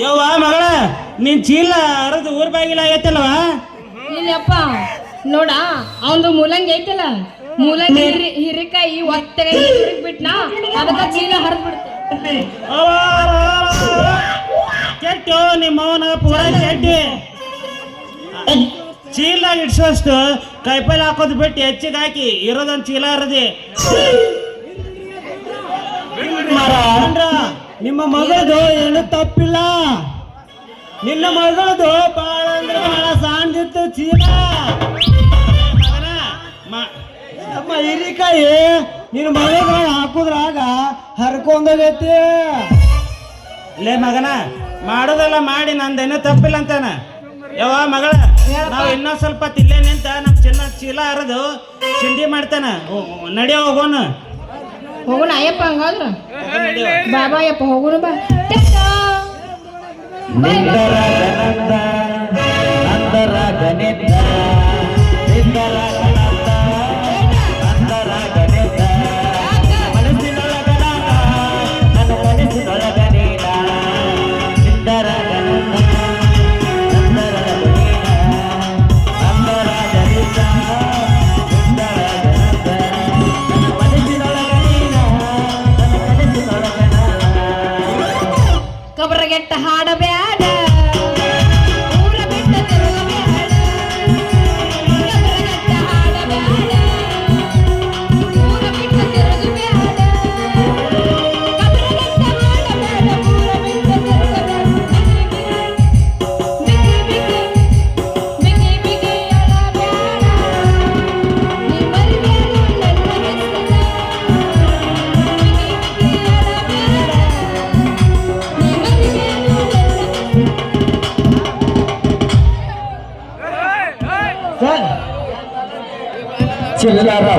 ಯವ್ವ ಮಗಳ ನಿನ್ ಚೀಲ ಅರದು ಊರ್ ಬಾಗಿಲ ಆಗೈತಲ್ವ ಇಲ್ಲಪ್ಪ ನೋಡ ಅವಂದು ಮೂಲಂಗಿ ಐತಲ್ಲ ಮೂಲಂಗಿ ಹಿರಿ ಹಿರಿಕಾಯಿ ಒತ್ತಗೆ ಹಿರಿಕ್ ಬಿಟ್ನಾ ಅದಕ್ಕ ಚೀಲ ಹರಿದ್ ಬಿಡ್ತೆ. ಕೆಟ್ಟು ನಿಮ್ಮ ಅವನ ಪೂರ ಕೆಟ್ಟಿ. ಚೀಲ ಇಡ್ಸೋಷ್ಟು ಕೈಪಲ್ಲಿ ಹಾಕೋದು ಬಿಟ್ಟು ಹೆಚ್ಚಿಗೆ ಹಾಕಿ ಇರೋದೊಂದು ಚೀಲ ಇರದಿ ನಿಮ್ಮ ಮಗಳದು ಏನು ತಪ್ಪಿಲ್ಲ. ನಿನ್ನ ಮಗಳದು ಬಾಳ ಅಂದ್ರೆ ಬಹಳ ಸಾಂದಿತ್ತು ಚೀಲ ನಮ್ಮ ಹಿರಿಕಾಯಿ, ನಿನ್ನ ಮಗಳ ಹಾಕುದ್ರಾಗ ಹರ್ಕೊಂಡೋಗೈತಿ. ಲೇ ಮಗನ, ಮಾಡೋದೆಲ್ಲ ಮಾಡಿ, ನಂದೇನೋ ತಪ್ಪಿಲ್ಲ ಅಂತಾನ. ಯಾವ ಮಗಳ, ನಾವು ಇನ್ನೊಂದ್ ಸ್ವಲ್ಪ ತಿಲ್ಲೇ ನಿಂತ ನಮ್ ಚಿನ್ನ ಚೀಲ ಹರಿದು ಚಿಂಡಿ ಮಾಡ್ತಾನ. ನಡಿಯ ಹೋಗೋಣ ಹೋಗೋಣ ಅಯ್ಯಪ್ಪ ಹಂಗಾದ್ರ ಬಾಬಾ ಅಯ್ಯಪ್ಪ ಹೋಗೋಣ ಬಾ ಟಾಟಾ. ಬಾಯ್ ಬಾಯ್. ಕಬರಗೆಟ್ಟ ಹಾಡಬ್ಯಾಡ ચિલ્લારા